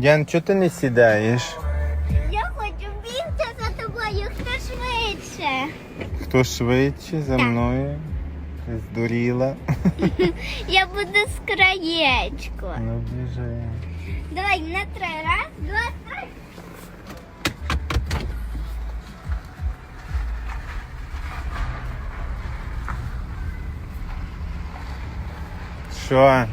Діан, чого ти не сідаєш? Я хочу бігти за тобою, хто швидше. Хто швидше за мною? Ти Здуріла. Я буду з краєчку. Ну біжи. Давай на три. Раз, два, три. Що?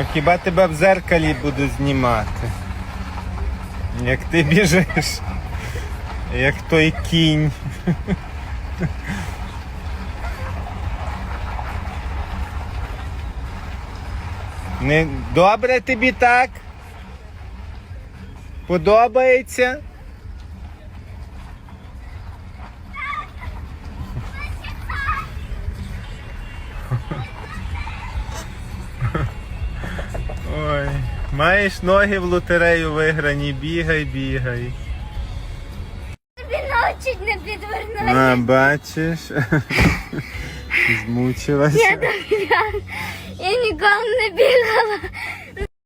А хіба тебе в зеркалі буду знімати? Як ти біжиш? Як той кінь. Не добре тобі так? Подобається? Маєш ноги в лотерею виграні, бігай, бігай. Тобі ночить не. А, бачиш? Змучилася. Я ніколи не бігала